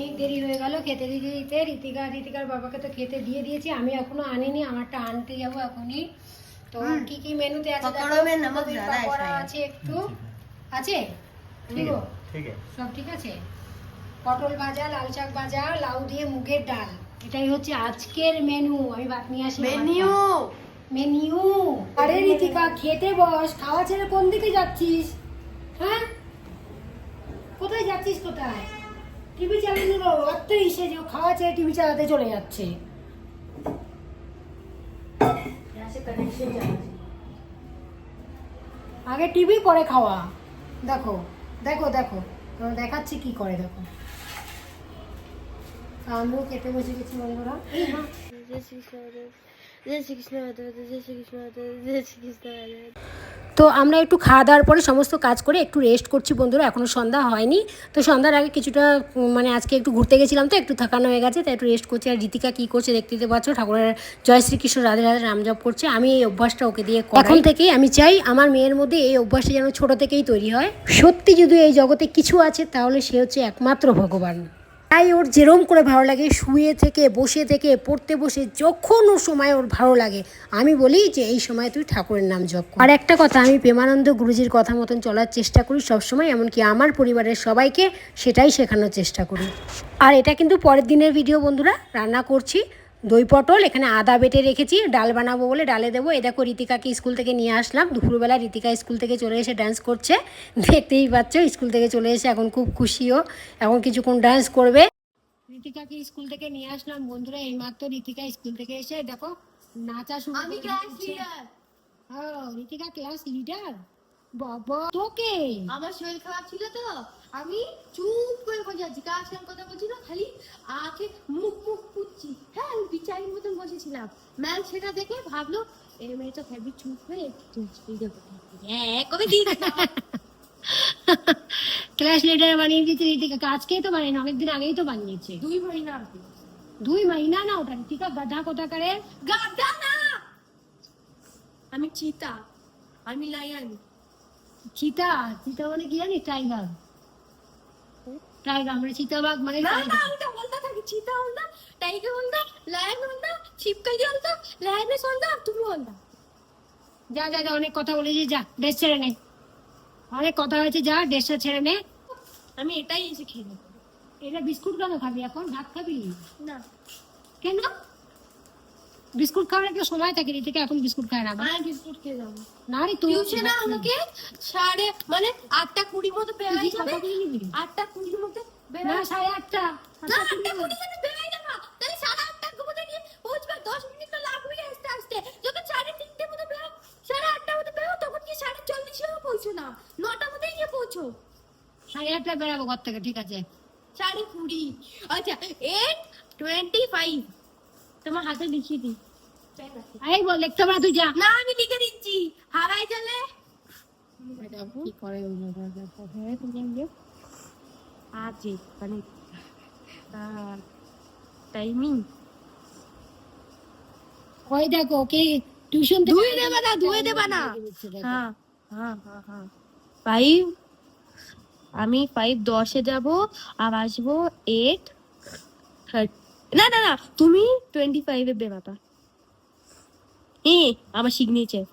অনেক দেরি হয়ে গেল খেতে দিতে দিতে রীতিকা রীতিকার বাবাকে তো খেতে দিয়ে দিয়েছি আমি এখনও আনিনি আমারটা আনতে যাব এখনই। তো কি কি মেনুতে আছে আছে একটু। আছে। সব ঠিক আছে? পটল ভাজা লাল শাক ভাজা লাউ দিয়ে মুগের ডাল। এটাই হচ্ছে আজকের মেনু। আমি ভাত নিয়ে আসি মেনু। মেনু। আরে রীতিকা খেতে বস খাওয়া ছেড়ে কোন দিকে যাচ্ছিস? হ্যাঁ? কোথায় যাচ্ছিস কোথায়? টিভি চালানোর অর্থ এসে যে খাওয়া ছেড়ে টিভি চালাতে চলে যাচ্ছে। আগে টিভি পরে খাওয়া। দেখো দেখো দেখো। তোমার দেখাচ্ছি কি করে দেখো। আমিও খেতে বসে গেছি মনে বন্ধুরা এই না তো আমরা একটু খাওয়া দাওয়ার পরে সমস্ত কাজ করে একটু রেস্ট করছি বন্ধুরা এখনও সন্ধ্যা হয়নি। তো সন্ধ্যার আগে কিছুটা মানে আজকে একটু ঘুরতে গেছিলাম তো, একটু থাকানো হয়ে গেছে, তাই একটু রেস্ট করছি। আর রীতিকা কী করছে দেখতে দিতে পারছ ঠাকুরের জয় শ্রীকৃষ্ণ, রাধে রাধে নাম জপ করছে। আমি এই অভ্যাসটা ওকে দিয়ে। এখন থেকেই আমি চাই আমার মেয়ের মধ্যে এই অভ্যাসটা যেন ছোট থেকেই তৈরি হয়। সত্যি যদি এই জগতে কিছু আছে, তাহলে সে হচ্ছে একমাত্র ভগবান। তাই ওর যেরম করে ভালো লাগে, শুয়ে থেকে, বসে থেকে, পড়তে বসে, যখন ওর সময় ওর ভালো লাগে। আমি বলি যে এই সময় তুই ঠাকুরের নাম জপ কর। আর একটা কথা, আমি প্রেমানন্দ গুরুজির কথা মতন চলার চেষ্টা করি সবসময়, এমনকি আমার পরিবারের সবাইকে সেটাই শেখানোর চেষ্টা করি। আর এটা কিন্তু পরের দিনের ভিডিও বন্ধুরা। রান্না করছি। দই পটল এখানে আদা বেটে রেখেছি ডাল বানাবো বলে ডালে দেবো। এ দেখো রীতিকাকে স্কুল থেকে নিয়ে আসলাম। দুপুরবেলা রীতিকা স্কুল থেকে চলে এসে ডান্স করছে। দেখতেই পাচ্ছ স্কুল থেকে চলে এসে এখন খুব খুশিও। এখন কিছুক্ষণ ডান্স করবে। রীতিকাকে স্কুল থেকে নিয়ে আসলাম। বন্ধুরা এইমাত্র রীতিকা স্কুল থেকে এসে দেখো নাচা শুরু করে ক্লাস। লিডার রীতিকা বাবা তোকে? আমার শরীর খারাপ ছিল তো। আমি চুপ করে বসে আছি কার সঙ্গে কথা বলছি না খালি আখে মুখ মুখ পুচ্ছি। হ্যাঁ আমি বিচারির মতন বসেছিলাম। ম্যাম সেটা দেখে ভাবলো এই মেয়েটা হেবি চুপ হয়ে হ্যাঁ কবে ক্লাস লিডার বানিয়ে দিয়েছে রীতিকাকে আজকেই তো বানিয়ে অনেকদিন আগেই তো বানিয়েছে। দুই ভরি না আপনি দুই মাইনা না ওটা রীতিকা গাধা কোথাকারে? গাদা না! আমি চিতা আমি লায়ন চিতা চিতা মানে কি জানিস? টাইগার। টাইগার মানে চিতাবাঘ মানে না না তো বলতে থাকি চিতা বলতা টাইগার বলতা লায়ন বলতা ছিপকালি বলতা লায়নের বলতা তুমি বলতা যা যা যা অনেক কথা বলেছি যা ড্রেস ছেড়ে নে। অনেক কথা হয়েছে যা ড্রেসটা ছেড়ে নে। আমি এটাই এসে খেয়ে নেব। এটা বিস্কুট কেন খাবি এখন? ভাত খাবি? না। কেন? বিস্কুট খাওয়ার একটা সময় থাকে রীতিকে এখন বিস্কুট খায় না। আমি বিস্কুট খেয়ে যাব। না রে তুই টিউশনে আমাকে সাড়ে মানে আটটা কুড়ির মতো তুই যাবে? আটটা কুড়ির মতো না সাড়ে আটটা। না আটটা কুড়ি মতো বেরোয় যাবা। তাহলে সাড়ে আটটা ঘুমোতে গিয়ে পৌঁছবে দশ মিনিট তো লাগবে আসতে আসতে। যখন সাড়ে তিনটে মতো বেরো সাড়ে আটটার মতো বেরো তখন কি সাড়ে চল্লিশেও পৌঁছো না নটার মধ্যে গিয়ে পৌঁছো। সাড়ে আটটা বেরাবো ঘর থেকে ঠিক আছে? সাড়ে কুড়ি। আচ্ছা এইট টোয়েন্টি ফাইভ তোমার হাতে লিখিয়ে দিই। এই বল লিখতে পারা তুই যা। না আমি লিখে দিচ্ছি। হারাই গেলে? কি করে আজ মানে টাইমিং ওই দেখো ওকে টিউশন ধুয়ে দেবা না ধুয়ে দেবা না। হ্যাঁ হ্যাঁ হ্যাঁ হ্যাঁ। ফাইভ আমি ফাইভ দশে যাব আর আসব এইট না না না তুমি টোয়েন্টি ফাইভে বেরাতা এ আমার সিগনেচার